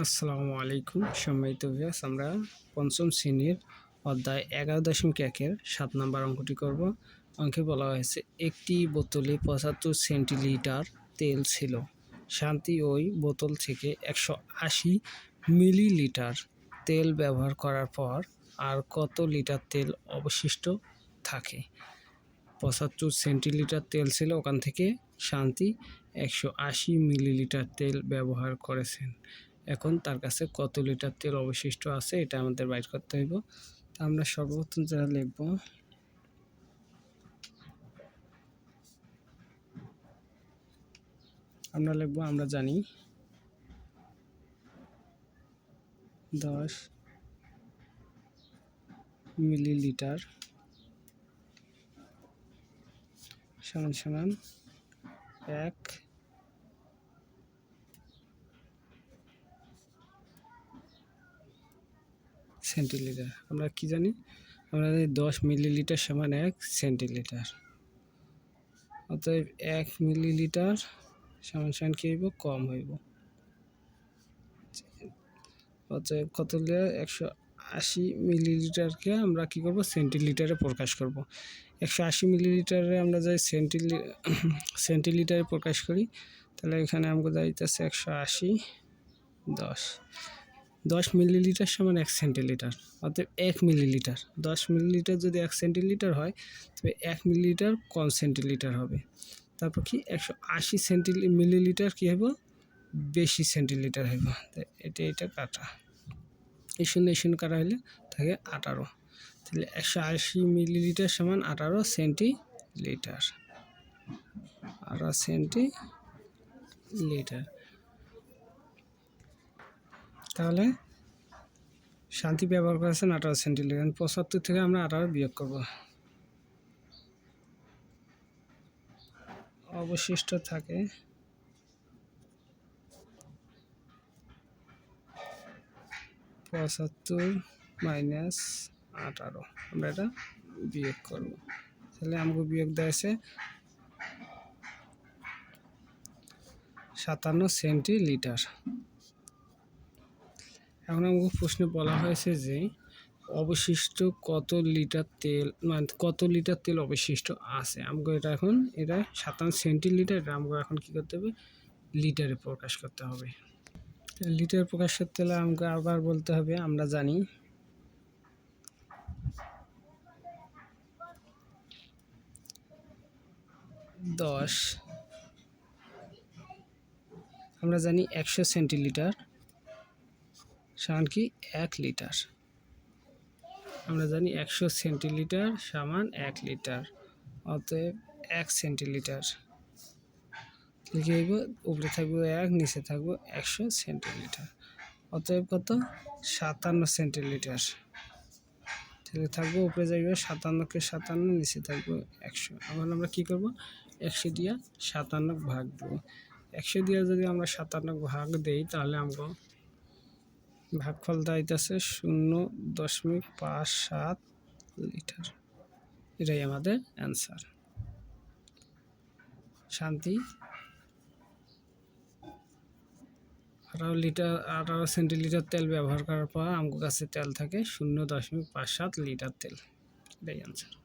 আসসালামু আলাইকুম। সম্মানিত ভিউয়ার্স আমরা পঞ্চম শ্রেণির অধ্যায় এগারো দশমিক একের সাত নম্বর অঙ্কটি করব। অঙ্কে বলা হয়েছে, একটি বোতলে পঁচাত্তর সেন্টিলিটার তেল ছিল। শান্তি ওই বোতল থেকে একশো আশি মিলিলিটার তেল ব্যবহার করার পর আর কত লিটার তেল অবশিষ্ট থাকে? পঁচাত্তর সেন্টিলিটার তেল ছিল, ওখান থেকে শান্তি একশো আশি মিলিলিটার তেল ব্যবহার করেছেন। এখন তার কাছে কত লিটার তেল অবশিষ্ট আছে এটা আমাদের বাইর করতে হইব। তা আমরা সর্বপ্রথম যারা লিখব। আমরা লিখব, আমরা জানি। দশ মিলিলিটার সমান সমান এক সেন্টিলিটার আমরা কি জানি? আমরা জানি দশ মিলিলিটার সমান এক সেন্টিলিটার অতএব এক মিলিলিটার সমান সমান কী হইব? কম হইব। অতএব কত একশো আশি মিলিলিটারকে আমরা কি করব? সেন্টিলিটারে প্রকাশ করব। একশো আশি মিলিলিটারে আমরা যাই সেন্টিলি সেন্টিলিটারে প্রকাশ করি, তাহলে এখানে আমাকে যাইতেছে একশো আশি দশ। দশ মিলিলিটার সমান এক সেন্টিলিটার অর্থাৎ এক মিলিলিটার। দশ মিলিলিটার যদি এক সেন্টিলিটার হয়, তবে এক মিলিলিটার কম সেন্টিলিটার হবে। তারপর কি? একশো আশি সেন্টি মিলিলিটার কী হবে বেশি সেন্টিলিটার হইব। এটা এটা কাটা। এই শূন্য এই শূন্য কাটা হলে থাকে আঠারো। তাহলে একশো আশি মিলিলিটার সমান আঠারো সেন্টিলিটার। আঠারো সেন্টিলিটার। তাহলে শান্তি ব্যবহার করেছেন আঠারো সেন্টিলিটার পঁচাত্তর থেকে আমরা আঠারো বিয়োগ করব। অবশিষ্ট থাকে। পঁচাত্তর মাইনাস আঠারো। আমরা এটা বিয়োগ করব। তাহলে আমাকে বিয়োগ দেওয়া সাতান্ন সেন্টিলিটার এখন আমাকে প্রশ্নে বলা হয়েছে যে, অবশিষ্ট কত লিটার তেল মানে কত লিটার তেল অবশিষ্ট আছে? আমাকে এটা এখন, এটা সাতান্ন সেন্টিলিটার, এটা আমাকে এখন কী করতে হবে? লিটারে প্রকাশ করতে হবে। লিটার প্রকাশ করতে হলে আমাকে আবার বলতে হবে, আমরা জানি দশ, আমরা জানি একশো সেন্টিলিটার। সমান কি এক লিটার। আমরা জানি একশো সেন্টিলিটার সমান এক লিটার, অতএব এক সেন্টিলিটার। লিখে দিব, উপরে থাকবে এক, নিচে থাকবে একশো সেন্টিলিটার, অতএব কত? সাতান্ন সেন্টিলিটার। তাহলে থাকব উপরে যাইবে সাতান্নকে সাতান্ন, নিচে থাকব একশো। এখন আমরা কি করব? একশো দিয়া সাতান্ন ভাগ দেবো। একশো দিয়া যদি আমরা সাতান্ন ভাগ দেই, তাহলে আমরা ভাগফল দাইতেছে শূন্য দশমিক পাঁচ সাত লিটার। এটাই আমাদের অ্যান্সার শান্তি? আঠারো লিটার, আঠারো সেন্টিলিটার তেল ব্যবহার করার পর আমার কাছে তেল থাকে শূন্য দশমিক পাঁচ সাত লিটার তেল। এটাই অ্যান্সার